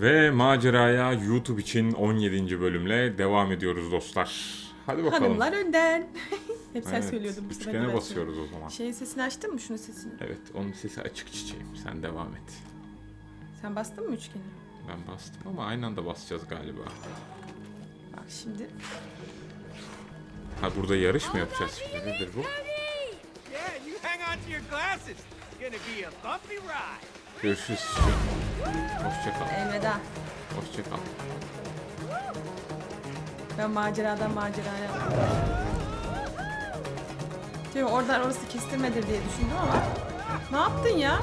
Ve maceraya YouTube için 17. bölümle devam ediyoruz dostlar. Hadi bakalım. Hanımlar önden. Hep sen Evet, söylüyordun. bu Üçgene kadar. basıyoruz o zaman. Şeyin sesini açtın mı şunun sesini? Evet onun sesi açık çiçeğim. Sen devam et. Sen bastın mı üçgeni? Ben bastım ama aynı anda basacağız galiba. Bak şimdi. Ha burada yarış mı yapacağız? Nedir bu? Görüşürüz. Hoşça kal. Elveda. Hoşça kal. Ben maceradan maceraya. Mi? Oradan orası kestirmedir diye düşündüm ama. Ne yaptın ya?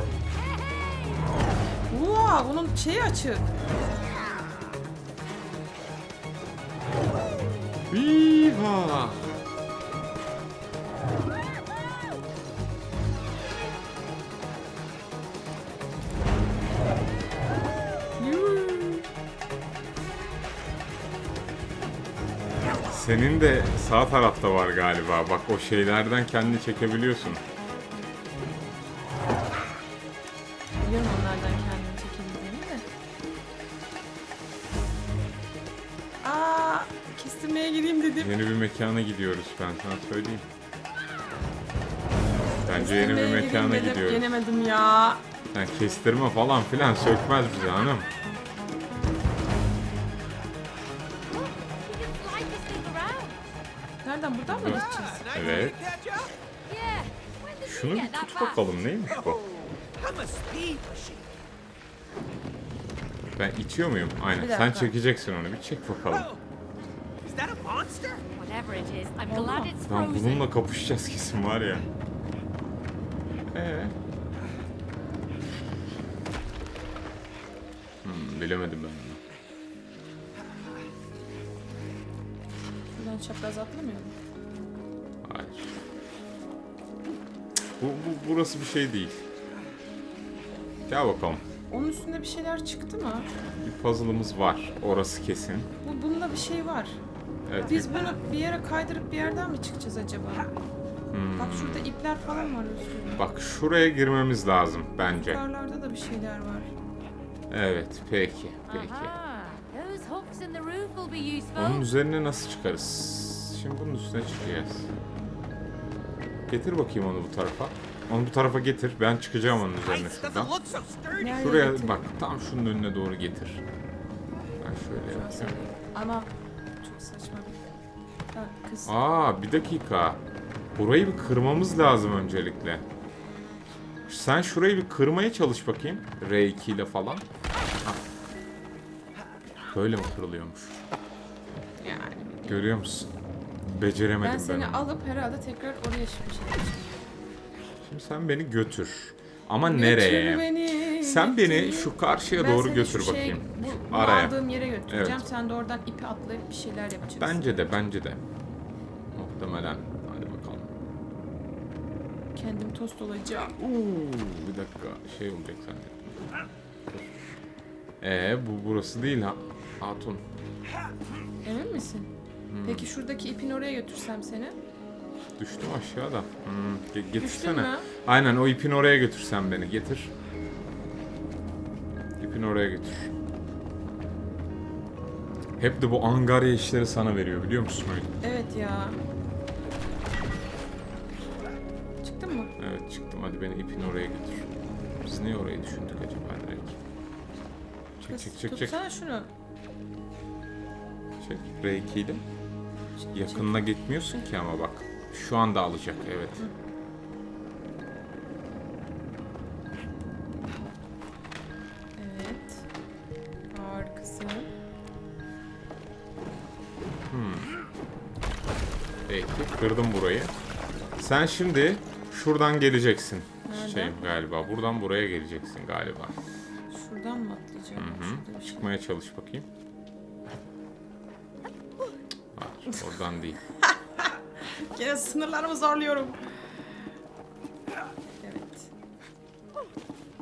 Wow, bunun şeyi açık. Viva! Senin de sağ tarafta var galiba. Bak o şeylerden kendini çekebiliyorsun. Biliyorum onlardan kendimi çekebildiğimi de. Aa, kestirmeye gireyim dedim. Yeni bir mekana gidiyoruz ben sana söyleyeyim. Bence yeni bir Kestirmeye gireyim mekana dedim, gidiyoruz. Yenemedim ya. Sen kestirme falan filan sökmez bize hanım. Nereden buradan mı geçeceğiz? Nice Evet. Şunu bir tut bakalım neymiş bu? Ben itiyor muyum? Aynen. Bir Sen dakika. çekeceksin onu. Bir çek bakalım. Lan bununla kapışacağız kesin var ya. Ee? Hmm, bilemedim Buradan çapraz atlamıyor mu? Hayır. Bu, bu burası bir şey değil. Gel bakalım. Onun üstünde bir şeyler çıktı mı? Bir puzzle'ımız var. Orası kesin. Bu, bunda bir şey var. Evet. Biz bunu bir yere kaydırıp bir yerden mi çıkacağız acaba? Hmm. Bak şurada ipler falan var Özgür. Bak şuraya girmemiz lazım bence. Yukarılarda da bir şeyler var. Evet, peki, peki. Aha. Onun üzerine nasıl çıkarız? Şimdi bunun üstüne çıkacağız. Getir bakayım onu bu tarafa. Onu bu tarafa getir. Ben çıkacağım onun üzerine şuradan. Şuraya bak. Tam şunun önüne doğru getir. Ben şöyle yapacağım. Ama çok saçma bir... Ha, kız. Aa bir dakika. Burayı bir kırmamız lazım öncelikle. Sen şurayı bir kırmaya çalış bakayım. R2 ile falan. Böyle mi kırılıyormuş? Yani. Görüyor musun? Beceremedim Ben ben, seni onu. alıp herhalde tekrar oraya çıkacağım. Şimdi sen beni götür. Ama Götür nereye? beni, Sen götür. beni şu karşıya Ben doğru götür şey- bakayım. bu Araya. aldığım yere götüreceğim. Evet. Sen de oradan ipi atlayıp bir şeyler yapacaksın. Bence de, bence de. Muhtemelen. Hadi bakalım. Kendim tost olacağım. Uuu, bir dakika. Şey olacak zannettim. Ee, bu burası değil ha. Hatun. Emin misin? Hmm. Peki şuradaki ipin oraya götürsem seni? Düştüm aşağıda. Hmm, ge- getirsene. Düştün mü? Aynen o ipin oraya götürsen beni. Getir. İpin oraya götür. Hep de bu angarya işleri sana veriyor biliyor musun öyle? Evet ya. Çıktın mı? Evet çıktım hadi beni ipin oraya götür. Biz niye orayı düşündük acaba? Çek çek çek çek. Tutsana şunu. Çek R2 ile. Yakınına gitmiyorsun ki ama bak. Şu anda alacak evet. Evet. Harikasın. Peki kırdım burayı. Sen şimdi şuradan geleceksin. Nereden? Şeyim galiba. Buradan buraya geleceksin galiba. Şey. Çıkmaya çalış bakayım. Hayır, oradan değil. Gene sınırlarımı zorluyorum. Evet.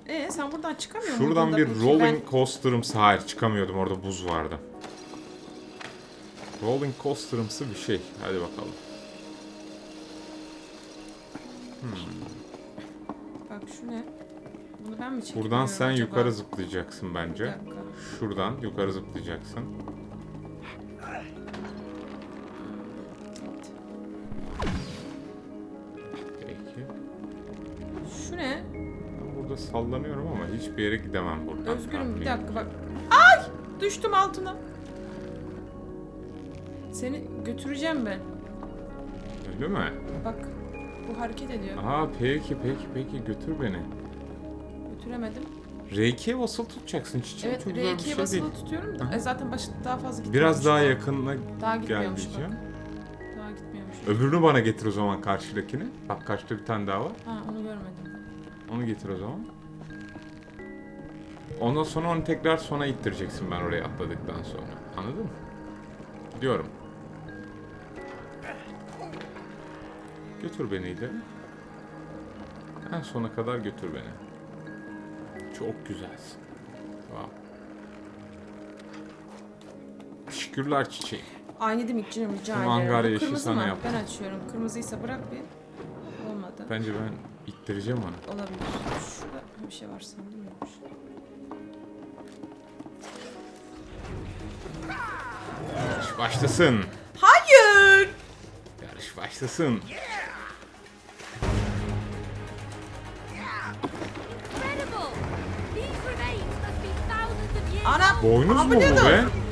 Ee sen buradan çıkamıyor muydun Şuradan da bir peki? rolling coaster'ımsı hayır çıkamıyordum orada buz vardı. Rolling coaster'ımsı bir şey. Hadi bakalım. Ben... Bak şu ne? Bunu ben mi çekeyim? Buradan sen acaba? yukarı zıplayacaksın Bir bence. dakika. Şuradan yukarı zıplayacaksın. Peki. Şu ne? Ben burada sallanıyorum ama hiçbir yere gidemem buradan. Özgürüm bir tahmin dakika bak. Ay! Düştüm altına. Seni götüreceğim ben. Öyle mi? Bak. Bu hareket ediyor. Aa peki peki peki götür beni. Götüremedim. R2'ye basılı tutacaksın çiçeğim. Evet Çok zor bir R2'ye şey basılı değil. tutuyorum da. Aha. E, zaten baş, daha fazla gitmiyormuş. Biraz daha yakınına Daha gitmiyormuş bak. Daha gitmiyormuş. Öbürünü bana getir o zaman karşıdakini. Bak karşıda bir tane daha var. Ha onu görmedim. Onu getir o zaman. Ondan sonra onu tekrar sona ittireceksin ben oraya atladıktan sonra. Anladın mı? Gidiyorum. Götür beni ileri. En sona kadar götür beni. Çok güzelsin. Wow. Teşekkürler çiçeğim. Aynı demek rica Tüm ederim. Angarya Bu işi kırmızı sana mı? yaptım. Ben açıyorum. Kırmızıysa bırak bir. Olmadı. Bence ben ittireceğim onu. Olabilir. Şurada bir şey var sandım yokmuş. Yarış başlasın. Hayır! Yarış başlasın. 뭐 있는 거 왜?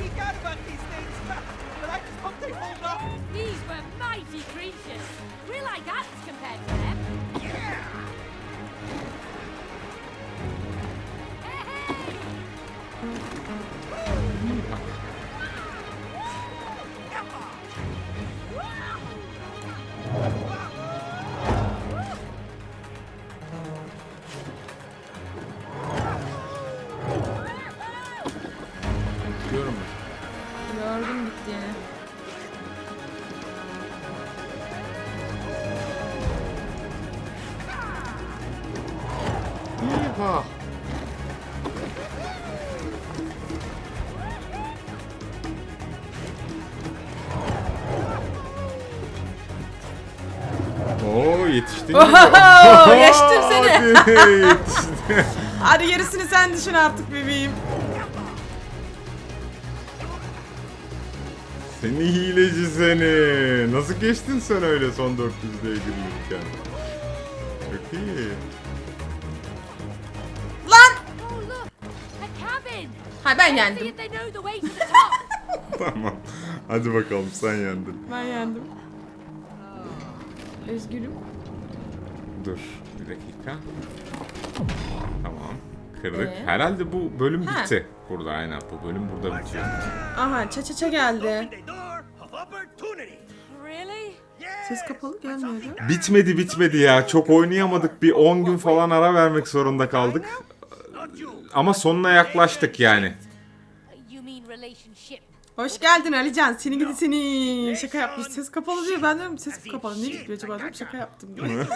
Yetiştin. Oho, geçtim seni. Hadi, yetiştin. Hadi gerisini sen düşün artık bebeğim. Seni hileci seni. Nasıl geçtin sen öyle son 400'lüğe girirken? Çok iyi. Lan! Oh! Ha ben yendim. Tamam. Hadi bakalım sen yendin. Ben yendim. Özgürüm. Dur bir dakika. Tamam. Kırdık. Ee? Herhalde bu bölüm Ha. bitti. Burada aynen. Bu bölüm burada bitiyor. Aha ça ça ça geldi. Really? Ses kapalı gelmiyordu. Bitmedi bitmedi ya. Çok oynayamadık. Bir 10 gün falan ara vermek zorunda kaldık. Ama sonuna yaklaştık yani. Hoş geldin Alican. Seni gidi seni. Şaka yapmış. Ses kapalı diyor. Ben diyorum ses kapalı. Ne diyor acaba? Diyorum, şaka yaptım. Craig.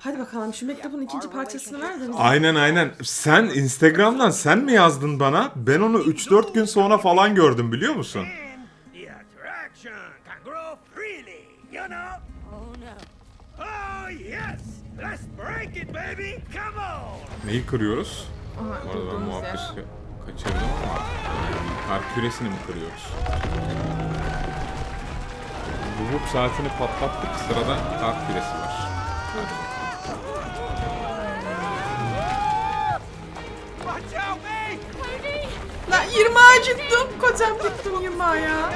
Hadi bakalım şu mektubun ikinci parçasını ver de. Aynen aynen. Sen Instagram'dan sen mi yazdın bana? Ben onu 3-4 gün sonra falan gördüm biliyor musun? Neyi kırıyoruz? Aha Bu arada ben durduğumuz muhabbet yer. kaçırdım ama. Kar küresini mi kırıyoruz? Hukuk saatini patlattık. Sırada kar küresi var. Watch out, me! Cody! Lan 20 acıttım. Kocam gittim 20 ya.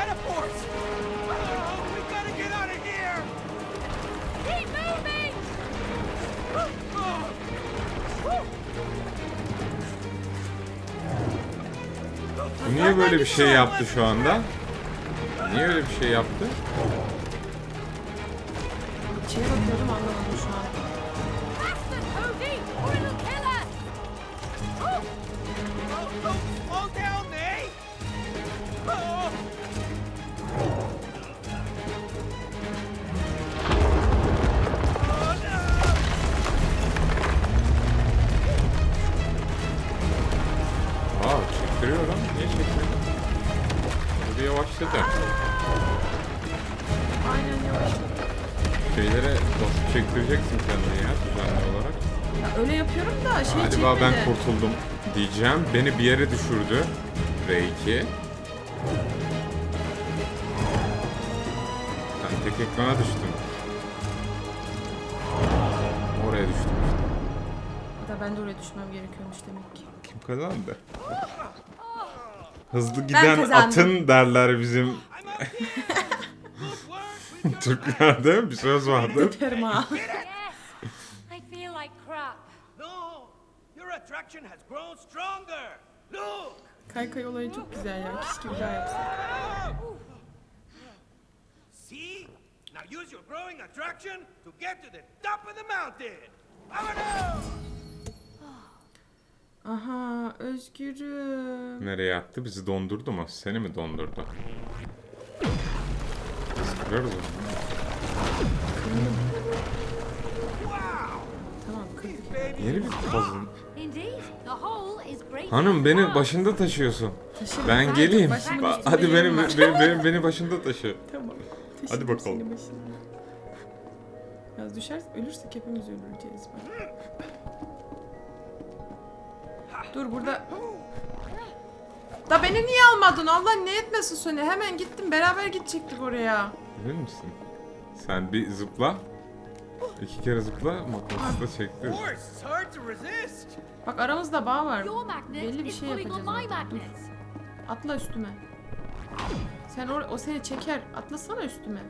Niye böyle bir şey yaptı şu anda? Niye öyle bir şey yaptı? Diyeceğim. Beni bir yere düşürdü. R2. Ben tek ekrana düştüm. Oraya düştüm işte. Hatta ben de oraya düşmem gerekiyormuş demek ki. Kim kazandı? Hızlı giden kazandım. atın derler bizim Türklerde bir söz vardır. Öperim ha. Attraction has grown stronger. Look. Kaykay olayı çok güzel ya. Keşke bir daha yapsak. See? Now use your growing attraction to get to the top of the mountain. Aha özgürüm. Nereye attı? Bizi dondurdu mu? Seni mi dondurdu? Biz kırarız onu. Tamam kırdık. Yeni bir puzzle. Hanım beni başında taşıyorsun. Taşırım. Ben geleyim. Ba- Hadi beni, beni, beni, beni başında taşı. Tamam. Hadi bakalım. seni başına. Ölürsek hepimiz öleceğiz. Bak. Dur burada. Da beni niye almadın? Allah ne etmesin seni. Hemen gittim. Beraber gidecektik oraya. Emin misin? Sen bir zıpla. İki kere zıpla, makası da çekti. Bak aramızda bağ var. Your magnet Belli bir is şey pulling on yapacağız. my orada. Dur. Atla üstüme. Sen or o seni çeker. Atlasana üstüme.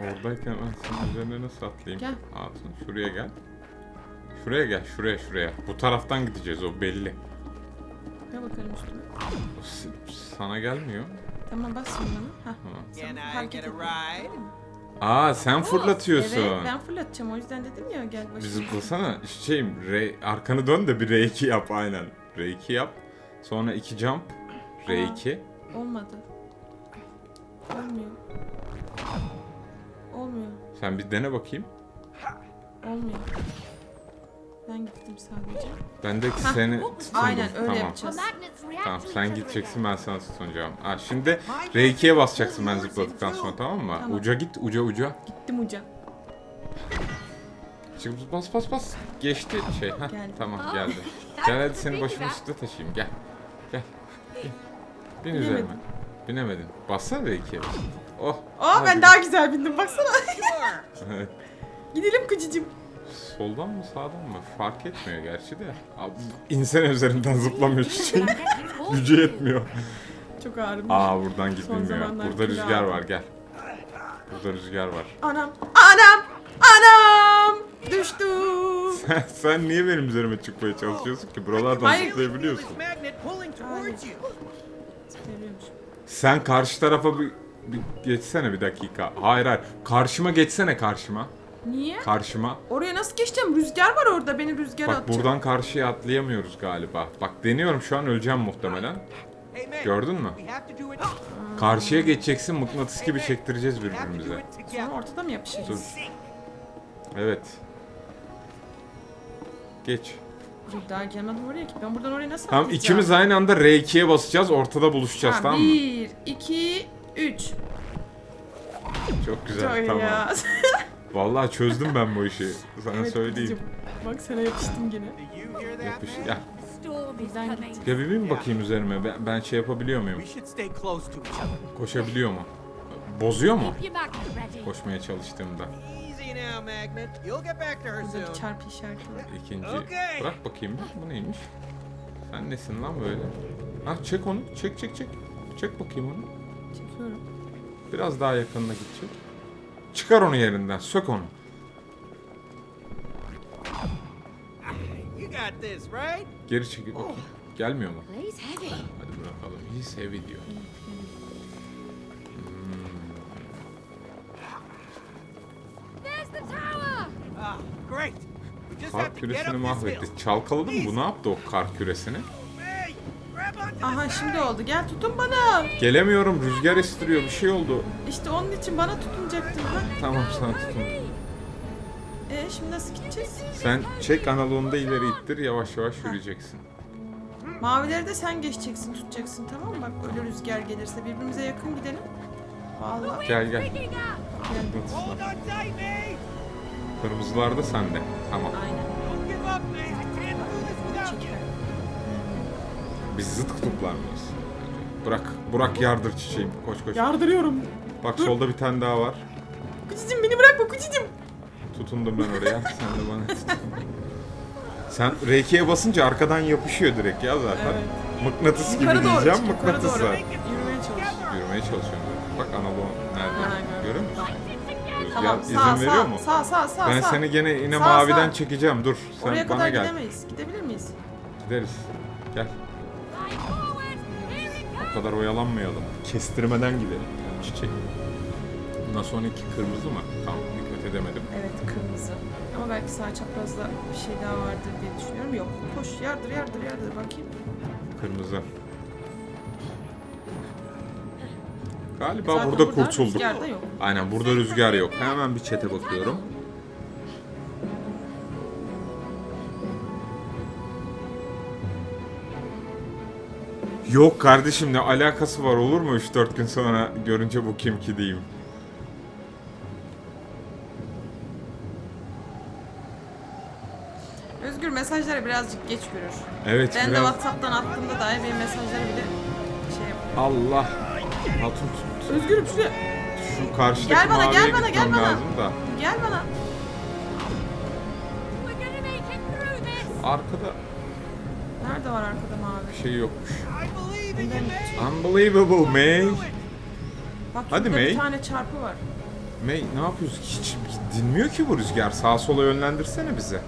Oradayken ben senin üzerine nasıl atlayayım? Gel. Hatun şuraya gel. Şuraya gel, şuraya şuraya. Bu taraftan gideceğiz o belli. Ne bakalım üstüme. O s- sana gelmiyor. Tamam bas şimdi bana. Hah. Tamam. Can I Hareket get a etme. ride? Aa sen fırlatıyorsun. Evet ben fırlatacağım o yüzden dedim ya gel Bir başına. zıplasana. Şeyim, R, arkanı dön de bir R2 yap aynen. R2 yap. Sonra iki jump. R2. Olmadı. Olmuyor. Olmuyor. Sen bir dene bakayım. Olmuyor. Ben gittim sadece. Ben de seni tutundum. Aynen öyle tamam. Yapacağız. Tamam sen gideceksin ben sana tutunacağım. Ha, şimdi R2'ye basacaksın ben zıpladıktan sonra tamam mı? Tamam. Uca git uca uca. Gittim uca. Çık bas bas bas. Geçti şey. Ha, Geldi. tamam geldi. Gel hadi seni başımın üstüne taşıyayım gel. Gel. Bin, Bin Binemedim. üzerime. Binemedin. Bassana R2'ye. Oh. Aa hadi. ben daha güzel bindim baksana. Evet. Gidelim kıcıcım. Soldan mı sağdan mı? Fark etmiyor gerçi de. Abi, insene üzerinden zıplamıyor çiçeğin. Gücü yetmiyor. Çok ağrım. Aa buradan zamanlar Burada rüzgar var gel. Burada rüzgar var. Anam. Anam. Anam. Düştüm. Sen, sen niye benim üzerime çıkmaya çalışıyorsun ki? Buralardan zıplayabiliyorsun. Sen karşı tarafa bir, bir geçsene bir dakika. Hayır hayır. Karşıma geçsene karşıma. Niye? Karşıma. Oraya nasıl geçeceğim? Rüzgar var orada. Beni rüzgar Bak atacak. buradan karşıya atlayamıyoruz galiba. Bak deniyorum şu an öleceğim muhtemelen. Gördün mü? Karşıya geçeceksin mıknatıs gibi çektireceğiz birbirimize. Sonra ortada mı yapışacağız? Dur. Evet. Geç. Dur daha gelmedim oraya ki. Ben buradan oraya nasıl Tamam atlayacağım? ikimiz aynı anda R2'ye basacağız. Ortada buluşacağız Ha, tamam mı? Bir, iki, üç. Çok güzel iyi tamam. ya. Vallahi çözdüm ben bu işi. Sana Evet, söyleyeyim. kızım. Bak sana yapıştım that, Yapış. Ya, Bizden coming. ya bir bin bakayım üzerime. Ben, ben şey yapabiliyor muyum? Koşabiliyor mu? Bozuyor mu? Koşmaya çalıştığımda. Easy now, Magnet. You'll get back to her Burada bir soon. çarpı işareti var. İkinci. Bırak bakayım. Bu neymiş? Sen nesin lan böyle? Ha çek onu. Çek çek çek. Çek bakayım onu. Çekiyorum. Biraz daha yakınına gidecek. Çıkar onu yerinden. Sök onu. You got this, right? Geri çekil bakayım. Gelmiyor mu? Hadi bırakalım. He's heavy diyor. The tower. Ah, great. We just Kar have to get küresini mahvetti. Çalkaladı mı? Bu ne yaptı o kar küresini? Aha şimdi oldu. Gel tutun bana. Gelemiyorum. Rüzgar estiriyor. Bir şey oldu. İşte onun için bana tutunacaktın. Ha? Tamam sana tutun. E şimdi nasıl gideceğiz? Sen çek analogunda ileri ittir. Yavaş yavaş yürüyeceksin. Mavileri de sen geçeceksin, tutacaksın tamam mı? Bak öyle rüzgar gelirse birbirimize yakın gidelim. Vallahi Gel gel. Mate. Kırmızılar da sende. Tamam. Aynen. Biz zıt kutuplar mıyız? Bırak, Burak yardır çiçeğim. Koş koş. Yardırıyorum. Bak solda bir tane daha var. Kucicim beni bırakma kucicim. Tutundum ben oraya. Sen de bana tutun. Sen R2'ye basınca arkadan yapışıyor direkt ya zaten. Evet. Mıknatıs gibi Yukarı doğru diyeceğim. çık, yukarı Mıknatıs doğru. Yürümeye çalış. Yürümeye çalışıyorum. Bak analog nerede? Aynen. Görüyor musun? Tamam izin sağ veriyor sağ, mu? sağ sağ sağ ben sağ. seni gene yine Sağ, maviden sağ. çekeceğim. Dur. Sen Oraya bana kadar gel. gidemeyiz. Gidebilir miyiz? Gideriz. Gel. Kadar oyalanmayalım. Kestirmeden gidelim. Çiçek. Bundan sonraki kırmızı mı? Tamam dikkat edemedim. Evet kırmızı. Ama belki sağ çaprazda bir şey daha vardır diye düşünüyorum. Yok. Koş yardır yardır yardır bakayım. Kırmızı. Galiba Zaten burada burada kurtulduk. rüzgar da yok. Aynen burada rüzgar yok. Hemen bir çete bakıyorum. Yok kardeşim ne alakası var olur mu 3-4 gün sonra görünce bu kim ki diyeyim. Özgür mesajları birazcık geç görür. Evet Ben de biraz... Whatsapp'tan attığımda dahi benim mesajları bile şey yapıyor. Allah. Hatun tut. Özgürüm şuraya. Şu karşıdaki Gel bana, maviye gel bana, gitmem gel bana. lazım da. Gel bana. We're gonna make it through this! Arkada Nerede var arkada mavi? bir şey yokmuş. Unbelievable May. Bak Hadi May. bir tane çarpı var. May ne yapıyorsun? Hiç dinmiyor ki bu rüzgar. Sağa sola yönlendirsene bizi.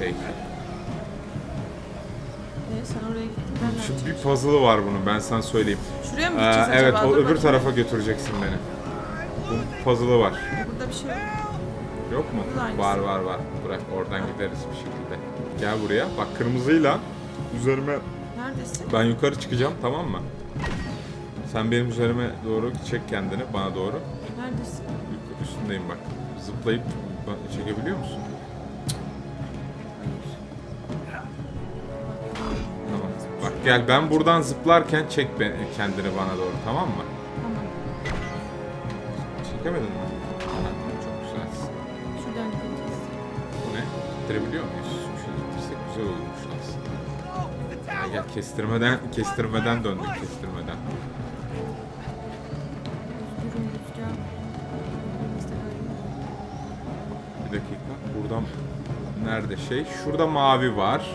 Peki. Ee, sen oraya gittin ben Şimdi bir puzzle'ı var bunun ben sana söyleyeyim. Şuraya mı Ee, gideceğiz evet acaba? o Dur öbür bakayım. tarafa götüreceksin beni. Bu puzzle'ı var. Burada bir şey yok. Yok mu? Aynısı. Var var var. Bırak oradan gideriz bir şekilde. Gel buraya. Bak kırmızıyla üzerime Neredesin? ben yukarı çıkacağım tamam mı? Sen benim üzerime doğru çek kendini bana doğru. Neredesin? Yukarı üstündeyim bak. Zıplayıp ba- çekebiliyor musun? Tamam. Bak gel ben buradan zıplarken çek be- kendini bana doğru tamam mı? Tamam. Çekemedin mi? Ha, çok güzelsin. Şuradan gideceğiz. Bu ne? Bitirebiliyor muyuz? Ya kestirmeden, kestirmeden döndük kestirmeden. Bir dakika. Buradan nerede şey? Şurada mavi var.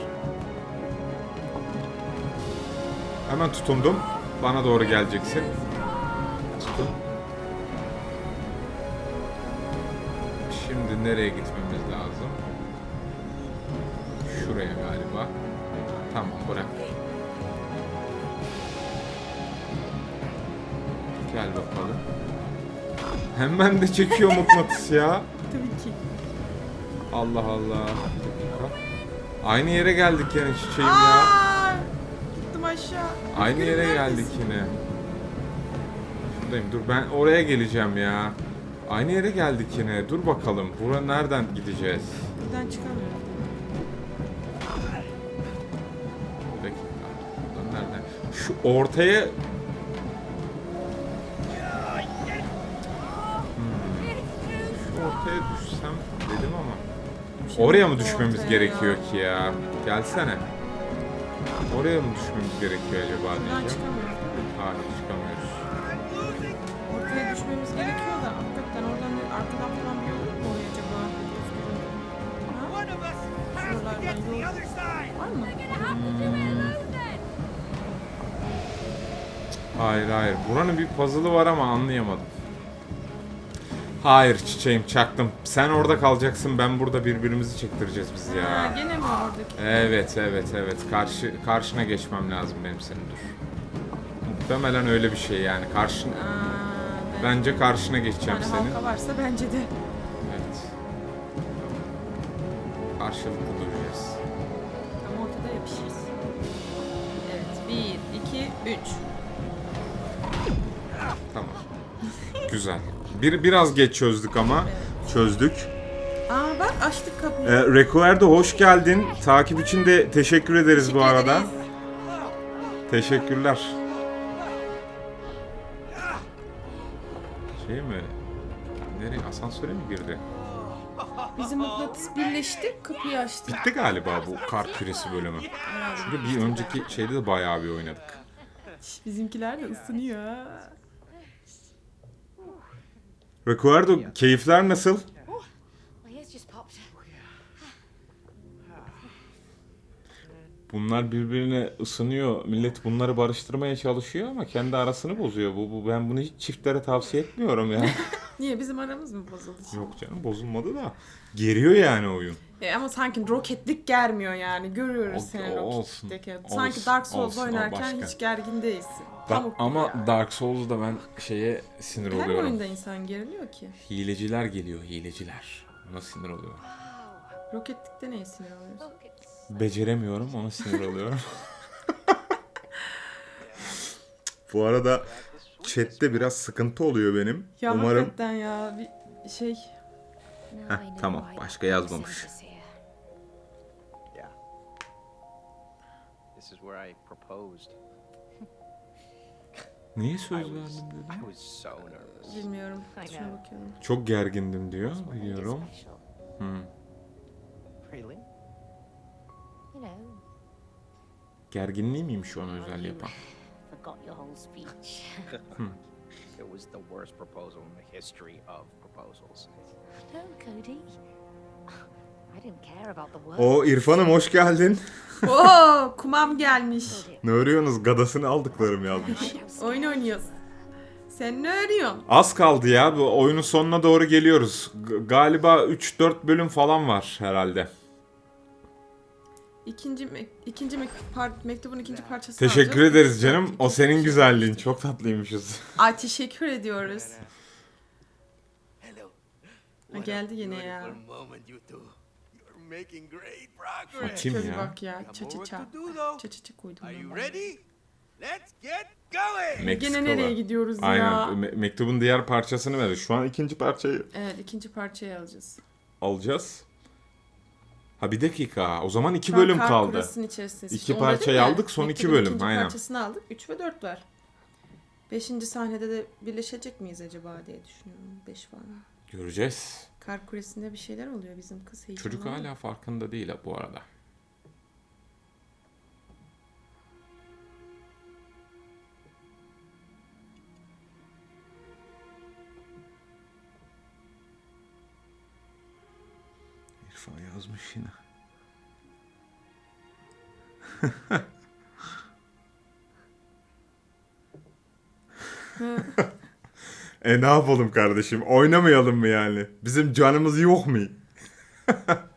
Hemen tutundum. Bana doğru geleceksin. Tutun. Şimdi nereye gitmemiz Hemen de çekiyor mıknatıs ya. Tabii ki. Allah Allah. Bir dakika. Aynı yere geldik yine çiçeğim ya. Aa! Gittim aşağı. Aynı yere geldik neredesin? yine. Şuradayım. Dur ben oraya geleceğim ya. Aynı yere geldik yine. Dur bakalım. Bura nereden gideceğiz? Buradan çıkamıyorum. Bir dakika. Buradan nereden? Şu ortaya ortaya düşsem dedim ama. Şey Oraya mı düşmemiz ortaya gerekiyor ya. ki ya? Gelsene. Oraya mı düşmemiz gerekiyor acaba Buradan diyeceğim. çıkamıyoruz değil mi? Hayır çıkamıyoruz. Ortaya düşmemiz gerekiyor da hakikaten oradan bir arkadan falan bir yol mu oraya acaba? Var mı? Hayır hayır. Buranın bir puzzle'ı var ama anlayamadım. Hayır çiçeğim çaktım. Sen orada kalacaksın ben burada birbirimizi çektireceğiz biz Ha, ya. gene mi oradaki? Evet evet evet. Karşı karşına geçmem lazım benim senin dur. Muhtemelen öyle bir şey yani. Karşın Aa, ben- bence karşına geçeceğim tane senin. halka varsa bence de. Evet. Karşılıklı duracağız. Tam ortada yapışırız. Evet. Bir, iki, üç. Tamam. Güzel. Bir biraz geç çözdük ama çözdük. Aa bak açtık kapıyı. Ee, Requer'de hoş geldin. Takip için de teşekkür ederiz bu Teşekkür arada. ederiz. Teşekkürler. Şey mi? Asansöre mi girdi? Bizim mıknatıs birleşti, kapıyı açtı. Bitti galiba bu kar küresi bölümü. Çünkü bir önceki şeyde de bayağı bir oynadık. Bizimkiler de ısınıyor. Recuerdo keyifler nasıl? Popped. Bunlar birbirine ısınıyor. Millet bunları barıştırmaya çalışıyor ama kendi arasını bozuyor. Bu, bu ben bunu hiç çiftlere tavsiye etmiyorum ya. Niye bizim aramız mı bozuldu? Yok canım bozulmadı da. Geriyor yani oyun. E ama sanki roketlik germiyor yani. Görüyoruz O- seni o- Roket'teki. olsun, Sanki olsun, Dark Souls olsun, oynarken hiç gergin değilsin. Da- ama yani. Dark Souls'da ben şeye sinir Her oluyorum. oyunda insan geriliyor ki. Hileciler geliyor, hileciler. Ona sinir oluyorum. Roketlikte neye sinir oluyorsun? Beceremiyorum, ona sinir oluyorum. Bu arada chatte biraz sıkıntı oluyor benim. Ya Umarım hakikaten ya bir şey. Heh, tamam, başka yazmamış. sage is here. Yeah. This is where I proposed. niye söz verdim dedi. Bilmiyorum. Şuna bakıyorum. Çok gergindim diyor, biliyorum. Hmm. Really? You know, Gerginliği miymiş onu özel yapan? forgot your whole speech. It was the worst proposal in the history of proposals. no, Cody. I didn't care about the word. O İrfan'ım hoş geldin. Oo, kumam gelmiş. Ne örüyorsunuz? Gadasını aldıklarım yazmış. Oyun oynuyoruz. Sen ne örüyorsun? Az kaldı ya. Bu oyunun sonuna doğru geliyoruz. G- galiba 3-4 bölüm falan var herhalde. İkinci mek- ikinci mek- par- mektubun ikinci parçası Teşekkür alacağız. ederiz canım. O senin güzelliğin. Çok tatlıymışız. Ay teşekkür ediyoruz. Ha, geldi yine ya. Kim Şöyle ya? bak ya. Ça ça ça. Ça ça ça koydum Are you ready? Let's get going. Meksikalı. Gene nereye gidiyoruz Aynen. ya? Me- mektubun diğer parçasını ver. Şu an ikinci parçayı Evet ikinci parçayı alacağız. alacağız. Ha bir dakika. O zaman iki Şu an bölüm kar kaldı. içerisindeyiz. İki İşte onu parçayı dedim ya, aldık, son iki mektubun bölüm, ikinci aynen. parçasını aldık. Üç ve dört var. Beşinci sahnede de birleşecek miyiz acaba diye düşünüyorum. Beş falan. Göreceğiz. Kar kuresinde bir şeyler oluyor bizim kız heyecanlı. Çocuk hala farkında değil ha bu arada. İrfan yazmış yine. e ne yapalım kardeşim? Oynamayalım mı yani? Bizim canımız yok mu?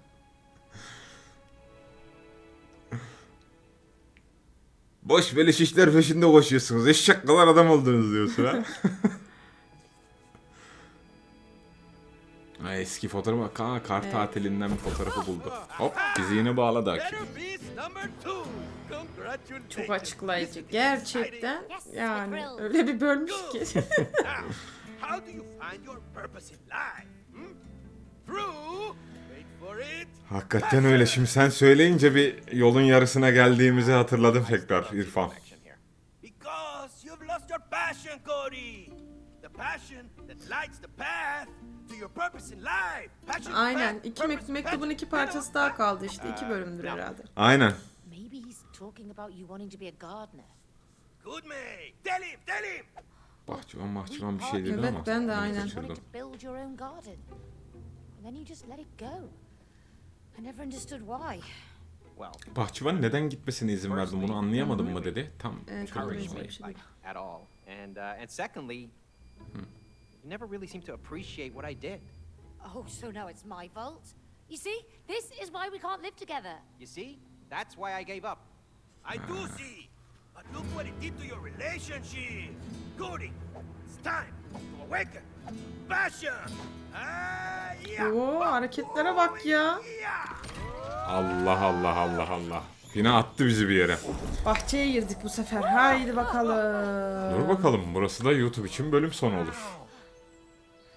Boş beleş işler peşinde koşuyorsunuz. Eşek kadar adam oldunuz diyorsun ha. Ay, eski fotoğrafı Kaan kar tatilinden bir fotoğrafı buldu. Hop bizi yine bağladı. Congratulations. Çok açıklayıcı. Gerçekten yani öyle bir bölmüş ki. Now, how do you find your purpose in life? Through, wait for it, Hakikaten öyle. Şimdi sen söyleyince bir yolun yarısına geldiğimizi hatırladım tekrar İrfan. Because you've lost your passion, Cody. The passion that lights the path to your purpose in life. Passion, Aynen. İki mek- mektubun iki parçası daha kaldı işte. iki bölümdür herhalde. Aynen. Maybe he's talking about you wanting to be a gardener. Good man. Tell him, tell him. Bahçıvan bahçıvan bir şey dedi Evet, ama. ben de aynen. You kaçırdım. wanted to build your own garden. And then you just let it go. I never understood why. Well, Bahçıvan neden gitmesine izin verdim bunu anlayamadım mı dedi. Tam Evet, anlayamadım. olayı. bir you never really seem to appreciate what I did. Oh, so now it's my fault? You see, this is why we can't live together. You see, that's why I gave up. I do see. But look what it did to your relationship. Cody, it's time to awaken. Passion. Ah, yeah. Oo, hareketlere bak ya. Yeah. Allah Allah Allah Allah. Yine attı bizi bir yere. Bahçeye girdik bu sefer. Haydi bakalım. Dur bakalım burası da YouTube için bölüm sonu olur.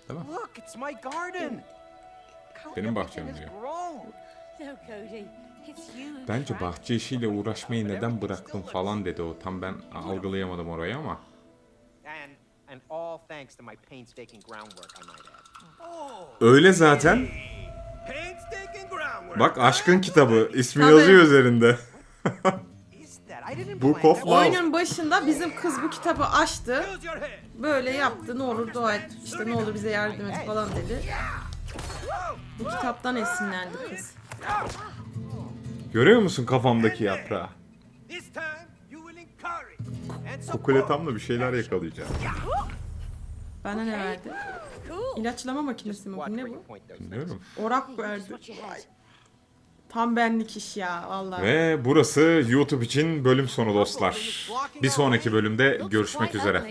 Look, it's my garden. How Benim bahçem diyor. grown. No, Cody, it's you. who Bence bahçe işiyle uğraşmayı neden bıraktın falan dedi o. Tam ben algılayamadım orayı ama. And and all thanks to my painstaking groundwork, I might add. Öyle zaten. Bak aşkın kitabı. ismi Tabii. yazıyor üzerinde. Book of. Love. Oyunun başında bizim kız bu kitabı açtı. Böyle yaptı. Ne olur dua et. İşte ne olur bize yardım et falan dedi. Bu kitaptan esinlendi kız. Görüyor musun kafamdaki yaprağı? This time you will encourage and Kukule support. tam da bir şeyler yakalayacak. Bana ne verdi? İlaçlama makinesi mi bu? Ne bu? Bilmiyorum. Orak verdi. Tam benlik iş ya vallahi. Ve burası YouTube için bölüm sonu dostlar. Bir sonraki bölümde görüşmek üzere.